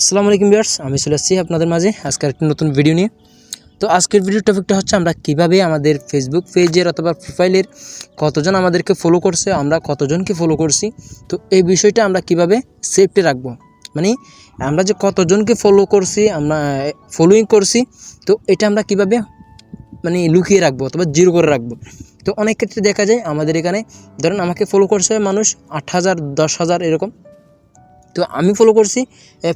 আসসালামু আলাইকুম বিয়ার্স আমি চলে আসছি আপনাদের মাঝে আজকের একটি নতুন ভিডিও নিয়ে। তো আজকের ভিডিও টপিকটা হচ্ছে আমরা কীভাবে আমাদের ফেসবুক পেজের অথবা প্রোফাইলের কতজন আমাদেরকে ফলো করছে, আমরা কতজনকে ফলো করছি, তো এই বিষয়টা আমরা কীভাবে সেফটি রাখব? মানে আমরা যে কতজনকে ফলো করছি, আমরা ফলোইং করছি, তো এটা আমরা কীভাবে মানে লুকিয়ে রাখব অথবা জিরো করে রাখব? তো অনেক ক্ষেত্রে দেখা যায় আমাদের এখানে, ধরেন আমাকে ফলো করছে মানুষ আট হাজার, দশ হাজার এরকম তো আমি ফলো করছি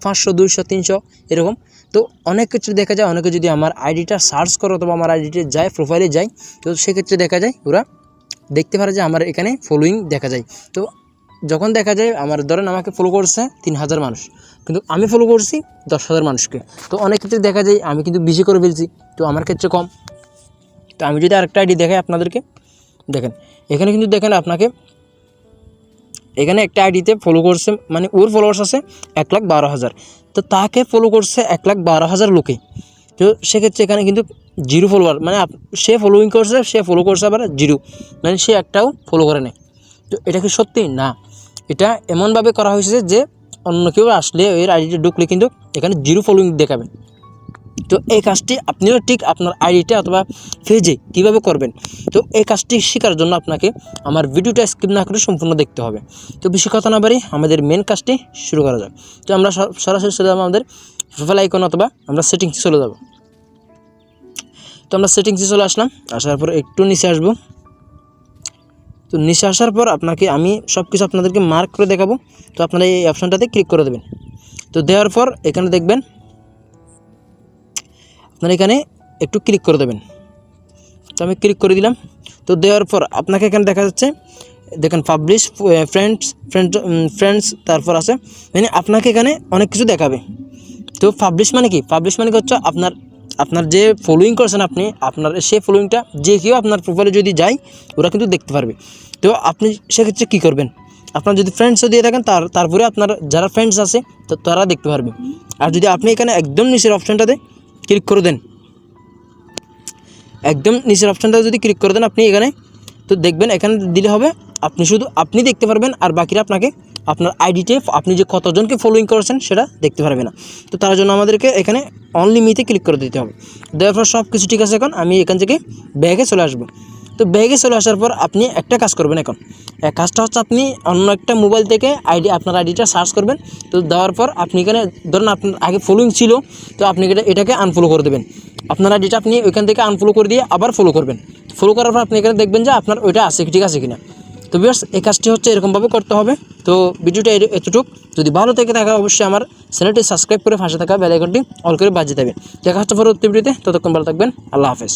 পাঁচশো, দুইশো, তিনশো, এরকম। তো অনেক ক্ষেত্রে দেখা যায়, অনেকে যদি আমার আইডিটা সার্চ করো অথবা আমার আইডিতে যায় প্রোফাইলে যায়, তো সেক্ষেত্রে দেখা যায় ওরা দেখতে পারে যে আমার এখানে ফলোয়িং দেখা যায়। তো যখন দেখা যায়, আমার ধরেন আমাকে ফলো করছে তিন হাজার মানুষ, কিন্তু আমি ফলো করছি দশ হাজার মানুষকে। তো অনেক ক্ষেত্রে দেখা যায়, আমি কিন্তু বেশি করে ফেলছি, তো আমার ক্ষেত্রে কম। তো আমি যদি আরেকটা আইডি দেখাই আপনাদেরকে, দেখেন, এখানে কিন্তু দেখেন আপনাকে এখানে একটা আইডিতে ফলো করছে মানে ওর ফলোয়ার্স আছে এক লাখ বারো হাজার। তো তাকে ফলো করছে এক লাখ বারো হাজার লোকে। তো সেক্ষেত্রে এখানে কিন্তু জিরো ফলোয়ার মানে সে ফলোয়িং করছে, সে ফলো করছে আবার জিরো। মানে সে একটাও ফলো করে নেয় তো এটা কি সত্যি? না। এটা এমনভাবে করা হয়েছে যে অন্য কেউ আসলে এর আইডিতে ঢুকলে কিন্তু এখানে জিরো ফলোইং দেখাবে। তো এই কাজটি আপনিও ঠিক আপনার আইডিটা অথবা পেজে কীভাবে করবেন? তো এই কাজটি শেখার জন্য আপনাকে আমার ভিডিওটা স্কিপ না করে সম্পূর্ণ দেখতে হবে। তো বেশি কথা না বাড়ি আমাদের মেন কাজটি শুরু করা যাক। তো আমরা সরাসরি চলে যাব আমাদের প্রোফাইল আইকন অথবা আমরা সেটিংসে চলে যাব। তো আমরা সেটিংসে চলে আসলাম, আসার পর একটু নিচে আসব। তো নিচে আসার পর আপনাকে আমি সব কিছু আপনাদেরকে মার্ক করে দেখাবো। তো আপনারা এই অপশানটাতে ক্লিক করে দেবেন। তো দেওয়ার পর এখানে দেখবেন আপনারা এখানে একটু ক্লিক করে দেবেন। তো আমি ক্লিক করে দিলাম। তো দেওয়ার পর আপনাকে এখানে দেখা যাচ্ছে, দেখেন পাবলিশ ফ্রেন্ডস ফ্রেন্ড ফ্রেন্ডস তারপর আছে। মানে আপনাকে এখানে অনেক কিছু দেখাবে। তো পাবলিশ মানে কি? পাবলিশ মানে কি হচ্ছে আপনার আপনার যে ফলোয়িং করছেন আপনি, আপনার সেই ফলোয়িংটা যে কেউ আপনার প্রোফাইলে যদি যায়, ওরা কিন্তু দেখতে পারবে। তো আপনি সেক্ষেত্রে কী করবেন? আপনার যদি ফ্রেন্ডসও দিয়ে থাকেন, তার, তারপরে আপনার যারা ফ্রেন্ডস আছে, তো তারা দেখতে পারবে। আর যদি আপনি এখানে একদম নিচের অপশানটাতে ক্লিক করে দেন। একদম নিচের অপশানটা যদি ক্লিক করে দেন আপনি এখানে, তো দেখবেন এখানে দিলে হবে, আপনি শুধু আপনি দেখতে পারবেন আর বাকিরা আপনাকে আপনার আইডিতে আপনি যে কতজনকে ফলোইং করেছেন সেটা দেখতে পারবে না। তো তার জন্য আমাদেরকে এখানে অনলি মিতে ক্লিক করে দিতে হবে। দেওয়ার পর সব কিছু ঠিক আছে এখন, আমি এখান থেকে ব্যাগে চলে আসব। তো ব্যাগে চলে আসার পর আপনি একটা কাজ করবেন এখন। এক কাজটা হচ্ছে আপনি অন্য একটা মোবাইল থেকে আইডি, আপনার আইডিটা সার্চ করবেন। তো দেওয়ার পর আপনি এখানে ধরুন আপনার আগে ফলোইং ছিল, তো আপনি এটা, এটাকে আনফলো করে দেবেন। আপনার আইডিটা আপনি ওইখান থেকে আনফলো করে দিয়ে আবার ফলো করবেন। ফলো করার পর আপনি এখানে দেখবেন যে আপনার ওইটা আছে ঠিক আছে কিনা। তো বিয়ার্স এই কাজটি হচ্ছে এরকমভাবে করতে হবে। তো ভিডিওটা এতটুক। যদি ভালো থেকে থাকে অবশ্যই আমার চ্যানেলটি সাবস্ক্রাইব করে ফাঁসে থাকা বেল আইকনটি অল করে বাজিয়ে দেবেন। দেখা হচ্ছে পরবর্তী ভিডিওতে ততক্ষণ ভালো থাকবেন। আল্লাহ হাফেজ।